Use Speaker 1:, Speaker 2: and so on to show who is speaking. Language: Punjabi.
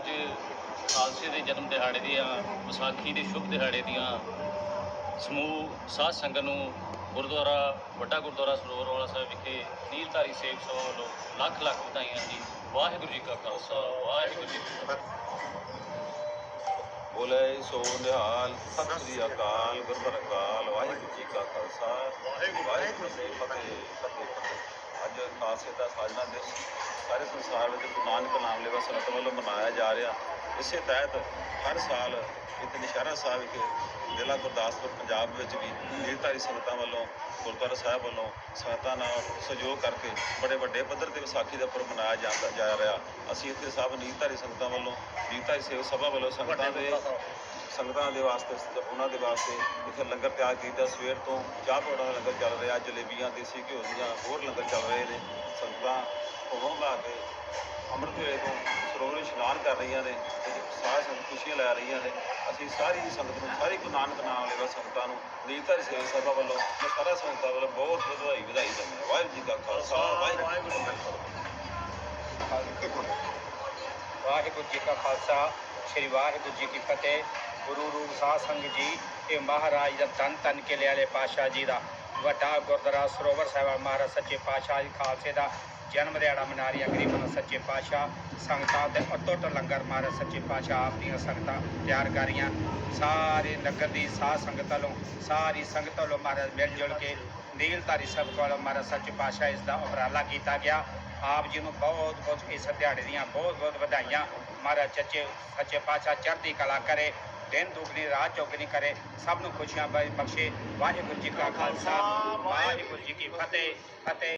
Speaker 1: ਅੱਜ ਖਾਲਸੇ ਦੇ ਜਨਮ ਦਿਹਾੜੇ ਦੀਆਂ, ਵਿਸਾਖੀ ਦੇ ਸ਼ੁਭ ਦਿਹਾੜੇ ਦੀਆਂ ਸਮੂਹ ਸਾਧ ਸੰਗਤ ਨੂੰ ਗੁਰਦੁਆਰਾ, ਵੱਡਾ ਗੁਰਦੁਆਰਾ ਸਰੋਵਰ ਵਾਲਾ ਸਾਹਿਬ ਵਿਖੇ ਨੀਲਧਾਰੀ ਸੇਵ ਸਭਾ ਵੱਲੋਂ ਲੱਖ ਲੱਖ ਵਧਾਈਆਂ ਜੀ। ਵਾਹਿਗੁਰੂ ਜੀ ਕਾ ਖਾਲਸਾ, ਵਾਹਿਗੁਰੂ ਜੀ ਕੀ ਫਤਿਹ।
Speaker 2: ਬੋਲੇ ਸੋ ਨਿਹਾਲ, ਸਤਿ ਸ੍ਰੀ ਅਕਾਲ ਗੁਰਬਰ ਅਕਾਲ, ਵਾਹਿਗੁਰੂ ਜੀ ਕਾ ਖਾਲਸਾ, ਵਾਹਿਗੁਰੂ ਜੀ ਕੀ ਫਤਿਹ ਫਤਿਹ ਫਤਿਹ। ਅੱਜ ਖਾਲਸੇ ਦਾ ਸਾਜਨਾ ਦਿਵਸ ਸਾਰੇ ਸੰਸਾਰ ਵਿੱਚ ਗੁਰੂ ਨਾਨਕ ਨਾਮ ਲੈਵਾ ਸੰਗਤ ਵੱਲੋਂ ਮਨਾਇਆ ਜਾ ਰਿਹਾ। ਇਸੇ ਤਹਿਤ ਹਰ ਸਾਲ ਇੱਥੇ ਨਿਸ਼ਾਰਾ ਸਾਹਿਬ ਵਿਖੇ ਜ਼ਿਲ੍ਹਾ ਗੁਰਦਾਸਪੁਰ, ਪੰਜਾਬ ਵਿੱਚ ਵੀ ਨੀਲਧਾਰੀ ਸੰਗਤਾਂ ਵੱਲੋਂ, ਗੁਰਦੁਆਰਾ ਸਾਹਿਬ ਵੱਲੋਂ ਸੰਗਤਾਂ ਨਾਲ ਸਹਿਯੋਗ ਕਰਕੇ ਬੜੇ ਵੱਡੇ ਪੱਧਰ ਤੇ ਵਿਸਾਖੀ ਦਾ ਪੁਰਬ ਮਨਾਇਆ ਜਾਂਦਾ ਜਾ ਰਿਹਾ। ਅਸੀਂ ਇੱਥੇ ਸਭ ਨੀਲਧਾਰੀ ਸੰਗਤਾਂ ਵੱਲੋਂ ਨੀਲਧਾਰੀ ਸੇਵਕ ਸਭਾ ਵੱਲੋਂ ਸੰਗਤਾਂ ਦੇ ਸੰਗਤਾਂ ਦੇ ਵਾਸਤੇ, ਉਹਨਾਂ ਦੇ ਵਾਸਤੇ ਇੱਥੇ ਲੰਗਰ ਤਿਆਰ ਕੀਤਾ। ਸਵੇਰ ਤੋਂ ਚਾਹ ਪਕੌੜਿਆਂ ਦਾ ਲੰਗਰ ਚੱਲ ਰਿਹਾ, ਜਲੇਬੀਆਂ, ਦੇਸੀ ਘਿਓ ਦੀਆਂ ਹੋਰ ਲੰਗਰ ਚੱਲ ਰਹੇ ਨੇ। ਸੰਗਤਾਂ ਹੋਮ ਲਾ ਕੇ ਅੰਮ੍ਰਿਤ ਵੇਲੇ ਤੋਂ ਸਰੋਵਰ ਕਰ ਰਹੀਆਂ ਨੇ ਤੇ ਸਾਧ ਸੰਗਤ ਖੁਸ਼ੀਆਂ ਲੈ ਰਹੀਆਂ ਨੇ। ਅਸੀਂ ਸਾਰੀ ਸੰਗਤ ਨੂੰ, ਸਾਰੀ ਗੁਰੂ ਨਾਨਕ ਨਾਮ ਲੈਵਾ ਸੰਗਤਾਂ ਨੂੰ ਨੀਲਧਾਰੀ ਸੇਵਾ ਸਭਾ ਵੱਲੋਂ ਮੈਂ ਸਾਰਾ ਸੰਗਤਾਂ ਵੱਲੋਂ ਬਹੁਤ ਵਧਾਈ ਵਧਾਈ ਦਿੰਦਾ ਵਾਹਿਗੁਰੂ ਜੀ ਕਾ ਖਾਲਸਾ, ਵਾਹਿਗੁਰੂ ਜੀ ਕੀ ਫਤਿਹ।
Speaker 3: ਵਾਹਿਗੁਰੂ ਜੀ ਕਾ ਖਾਲਸਾ, ਸ੍ਰੀ ਵਾਹਿਗੁਰੂ ਜੀ ਕੀ ਫਤਿਹ। ਗੁਰੂ ਰੂਪ ਸਾਧ ਸੰਗਤ ਜੀ, ਇਹ ਮਹਾਰਾਜ ਦਾ ਤਨ ਤਨ ਕੇ ਲਿਆਲੇ ਪਾਸ਼ਾ ਜੀ ਦਾ ਵੱਡਾ ਗੁਰਦੁਆਰਾ ਸਰੋਵਰ ਸਾਹਿਬ ਮਹਾਰਾਜ ਸੱਚੇ ਪਾਤਸ਼ਾਹ ਜੀ ਖਾਲਸੇ ਦਾ। ਜਨਮ ਦਿਹਾੜਾ ਮਨਾ ਰਹੀਆਂ ਗਰੀਬਾਂ ਸੱਚੇ ਪਾਤਸ਼ਾਹ, ਸੰਗਤਾਂ ਦੇ ਅਟੁੱਟ ਲੰਗਰ ਮਹਾਰਾਜ ਸੱਚੇ ਪਾਤਸ਼ਾਹ, ਆਪ ਦੀਆਂ ਸੰਗਤਾਂ ਤਿਆਰ ਕਰ ਰਹੀਆਂ। ਸਾਰੇ ਨਗਰ ਦੀ ਸਾਧ ਸੰਗਤ ਵੱਲੋਂ, ਸਾਰੀ ਸੰਗਤ ਵੱਲੋਂ ਮਹਾਰਾਜ ਮਿਲ ਜੁਲ ਕੇ ਨੀਲਧਾਰੀ ਸਭ ਕੋਲ ਮਹਾਰਾਜ ਸੱਚੇ ਪਾਤਸ਼ਾਹ ਇਸ ਦਾ ਉਪਰਾਲਾ ਕੀਤਾ ਗਿਆ। ਆਪ ਜੀ ਨੂੰ ਬਹੁਤ ਬਹੁਤ ਇਸ ਦਿਹਾੜੇ ਦੀਆਂ ਬਹੁਤ ਬਹੁਤ ਵਧਾਈਆਂ। ਮਹਾਰਾਜ ਸੱਚੇ ਸੱਚੇ ਪਾਤਸ਼ਾਹ ਚੜ੍ਹਦੀ ਕਲਾ ਕਰੇ, ਦਿਨ ਦੁਗਣੀ, ਰਾਤ ਚੌਗਣੀ ਕਰੇ, ਸਭ ਨੂੰ ਖੁਸ਼ੀਆਂ ਬਖਸ਼ੇ। ਵਾਹਿਗੁਰੂ ਜੀ ਕਾ ਖਾਲਸਾ, ਵਾਹਿਗੁਰੂ ਜੀ ਕੀ ਫਤਿਹ। ਫਤਿਹ।